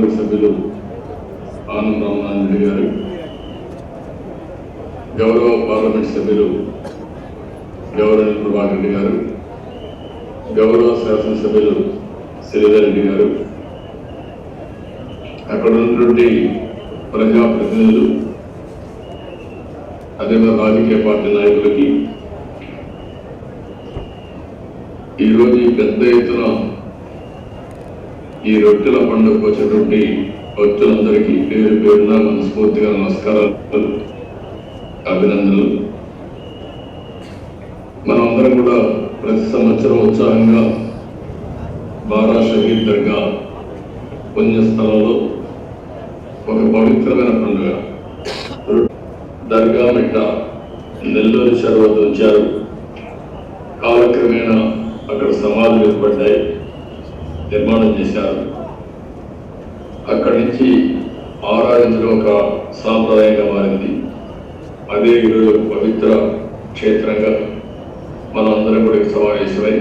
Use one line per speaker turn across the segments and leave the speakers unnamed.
Parliament సభ్యులు ఆనంద రామనాథ్ గారు గౌరవ పార్లమెంట్ సభ్యులు గౌరవ ప్రభాకర్ రెడ్డి గారు గౌరవ శాసనసభ్యులు శ్రీధరెడ్డి గారు అక్కడ ఉన్నటువంటి ప్రజాప్రతినిధులు అదేవిధంగా రాజకీయ పార్టీ నాయకులకి ఈరోజు ఈ పెద్ద ఎత్తున ఈ రొట్టెల పండుగకు వచ్చినటువంటి భక్తులందరికీ పేరు పేరున మనస్ఫూర్తిగా నమస్కారాలు అభినందనలు. మనమందరం కూడా ప్రతి సంవత్సరం ఉత్సాహంగా బారా షహీద్ దర్గా పుణ్యస్థలంలో ఒక పవిత్రమైన పండుగ. దర్గా మెట్ట నెల్లూరు చెరువు ఉంచారు. కాలక్రమేణా అక్కడ సమాధులు ఏర్పడ్డాయి. నిర్మాణం చేశారు. అక్కడి నుంచి ఆరాధించడం ఒక సాంప్రదాయంగా మారింది. అదే ఈరోజు పవిత్ర క్షేత్రంగా మనందరం కూడా సమావేశమై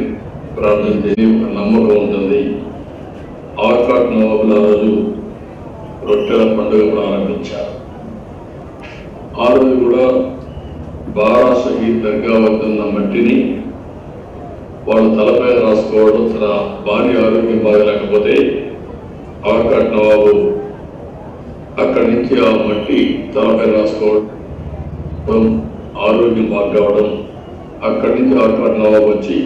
ప్రార్థన చేసి ఒక నమ్మకం ఉంటుంది. ఆర్కాట్ నవాబుల రోజు రొట్టెల పండుగ ప్రారంభించారు ఆ రోజు కూడా బారా షహీద్ దర్గా వద్ద ఉన్న మట్టిని వాళ్ళ తలపై రాసుకోవడం తన భార్య ఆరోగ్యం బాగలేకపోతే ఆర్కాట్ నవాబు అక్కడి నుంచి ఆ మట్టి తలపై రాసుకోవడం ఆరోగ్యం బాగా అక్కడి నుంచి ఆర్కాట్ నవాబు వచ్చి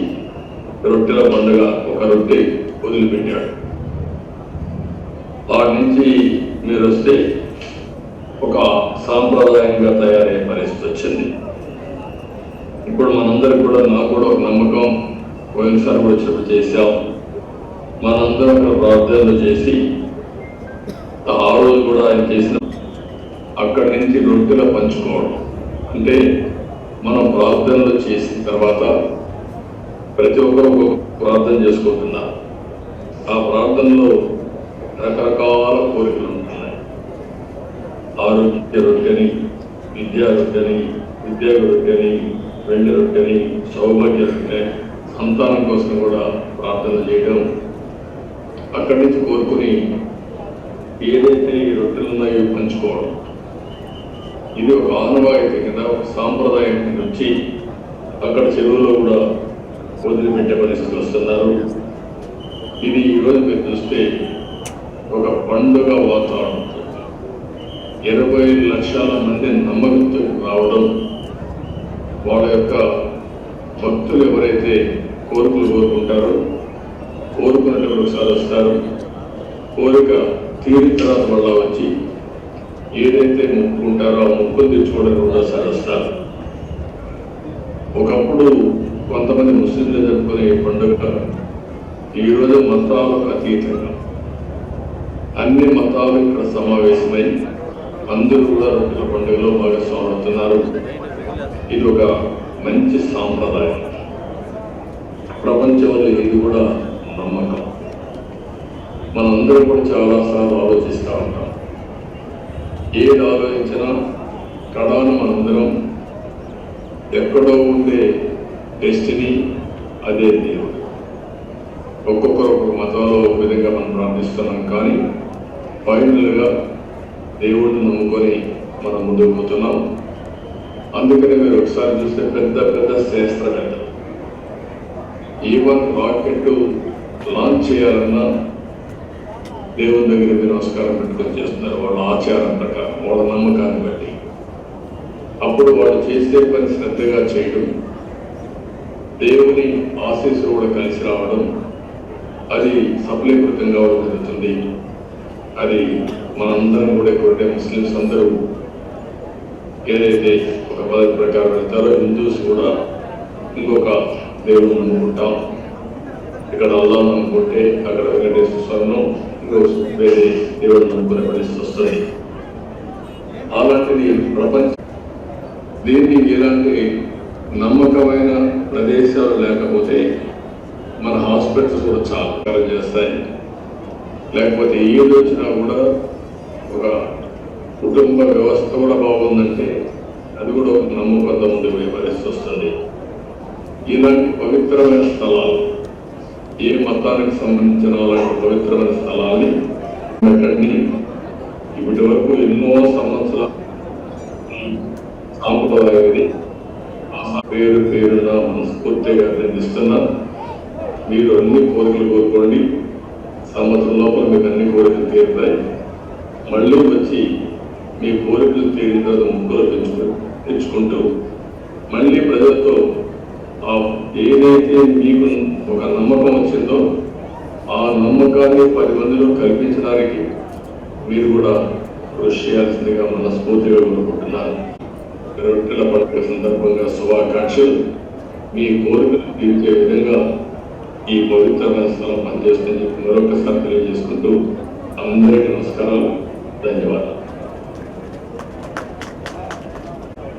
రొట్టెల పండుగ ఒక రొట్టె వదిలిపెట్టాడు. ఆ నుంచి మీరు వస్తే ఒక సాంప్రదాయంగా తయారయ్యే పరిస్థితి వచ్చింది. ఇప్పుడు మనందరికి కూడా నాకు కూడా ఒక నమ్మకం పోయినసారి కూడా చేశాం. మనందరం అక్కడ ప్రార్థనలు చేసి ఆ రోజు కూడా ఆయన చేసిన అక్కడి నుంచి రొట్టెలు పంచుకోవడం. అంటే మనం ప్రార్థనలు చేసిన తర్వాత ప్రతి ఒక్కరు ప్రార్థన చేసుకుంటున్నారు. ఆ ప్రార్థనలో రకరకాల కోరికలు ఉంటున్నాయి. ఆరోగ్య రొట్టెని విద్యా రొట్టెని విద్యా రొట్టెని వెండి రొట్టెని సౌభాగ్య రొట్టెని సంతానం కోసం కూడా ప్రార్థన చేయడం అక్కడి నుంచి కోరుకుని ఏదైతే ఈ రొట్టెలు ఉన్నాయో పంచుకోవడం. ఇది ఒక ఆనవాయితీ కింద ఒక సాంప్రదాయం కింద వచ్చి అక్కడ చెరువులో కూడా వదిలిపెట్టే పరిస్థితి వస్తున్నారు. ఇది ఈరోజు మీరు చూస్తే ఒక పండుగ వాతావరణం. ఇరవై లక్షల మంది నమ్మకంతో రావడం వాళ్ళ యొక్క భక్తులు ఎవరైతే కోరికలు కోరుకుంటారు. కోరుకున్నటువంటి ఒకసారి వస్తారు. కోరిక తీరిన తర్వాత మళ్ళా వచ్చి ఏదైతే మొక్కుకుంటారో ఆ మొక్కులు తెచ్చుకోవడానికి ఒకసారి వస్తారు. ఒకప్పుడు కొంతమంది ముస్లింలు జరుపుకునే ఈ పండుగ ఈరోజు మతాలకు అతీతంగా అన్ని మతాలు ఇక్కడ సమావేశమై అందరూ కూడా రొట్టెల పండుగలో భాగస్వామి అవుతున్నారు. ఇది ఒక మంచి సాంప్రదాయం. ప్రపంచంలో ఏది కూడా నమ్మకం. మనందరం కూడా చాలాసార్లు ఆలోచిస్తూ ఉంటాం. ఏది ఆలోచించినా కడాను మనందరం ఎక్కడో ఉండే డెస్టినీ అదే దేవుడు. ఒక్కొక్కరు ఒక్కొక్క మతంలో ఒక విధంగా మనం ప్రార్థిస్తున్నాం కానీ ఫైనల్గా దేవుడిని నమ్ముకొని మనం ముందుకు పోతున్నాం. అందుకని మీరు ఒకసారి చూస్తే పెద్ద పెద్ద శాస్త్రవేత్త వన్ రాకెట్ లాంచ్ చేయాలన్నా దేవుని దగ్గర మీరు నమస్కారం పెట్టుకొని చేస్తున్నారు. వాళ్ళ ఆచారం ప్రకారం వాళ్ళ నమ్మకాన్ని బట్టి. అప్పుడు వాళ్ళు చేసే పని శ్రద్ధగా చేయడం దేవుని ఆశీస్సులు కూడా కలిసి రావడం అది సఫలీకృతంగా జరుగుతుంది అది మనందరం కూడా ఎక్కడంటే ముస్లిమ్స్ అందరూ ఏదైతే ఒక పద్ధతి ప్రకారం వెళ్తారో హిందూస్ కూడా ఇంకొక దేవుడు అనుకుంటాం ఇక్కడ అవుదాం అనుకుంటే అక్కడ వెంకటేశ్వర స్వామిను ఇంకో వేరే దేవుడు నమ్ముకునే పరిస్థితి వస్తుంది అలాంటిది ప్రపంచ దీన్ని ఇలాంటి నమ్మకమైన ప్రదేశాలు లేకపోతే మన హాస్పిటల్స్ కూడా చాలా ఉపకారం చేస్తాయి. లేకపోతే ఏది వచ్చినా కూడా ఒక కుటుంబ వ్యవస్థ కూడా బాగుందంటే అది కూడా ఒక నమ్మకంతో ఉండిపోయే పరిస్థితి వస్తుంది. ఇలాంటి పవిత్రమైన స్థలాలు ఏ మతానికి సంబంధించిన అలాంటి పవిత్రమైన స్థలాన్ని పెట్టండి ఇప్పటి వరకు ఎన్నో సంవత్సరాల సాంప్రదాయం ఇది పేరు పేరున మనస్ఫూర్తిగా అభినందిస్తున్నా మీరు అన్ని కోరికలు కోరుకోండి. సంవత్సరం లోపల మీకు అన్ని కోరికలు తీరుతాయి. మళ్ళీ వచ్చి మీ కోరికలు తీరిన తర్వాత ముక్కులు తెచ్చుకుంటూ మళ్ళీ ప్రజలతో ఏదైతే మీకు ఒక నమ్మకం వచ్చిందో ఆ నమ్మకాన్ని పది మందిలో కల్పించడానికి మీరు కూడా కృషి చేయాల్సిందిగా మనస్ఫూర్తిగా కోరుకుంటున్నాను. రొట్టెల పండుగ సందర్భంగా శుభాకాంక్షలు. మీ కోరికలు తీర్చే విధంగా ఈ పవిత్రమైన స్థలం పనిచేస్తుందని చెప్పి మరొకసారి తెలియజేసుకుంటూ అందరికీ నమస్కారాలు. ధన్యవాదాలు.